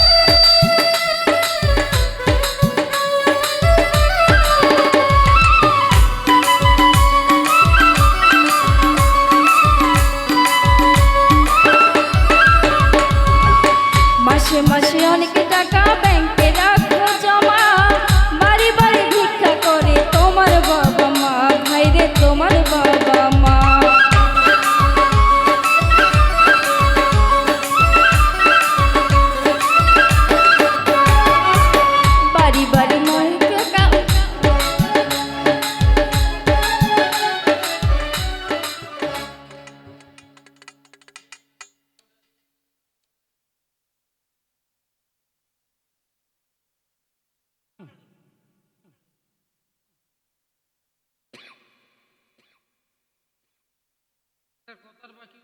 Yeah. কথার বাকি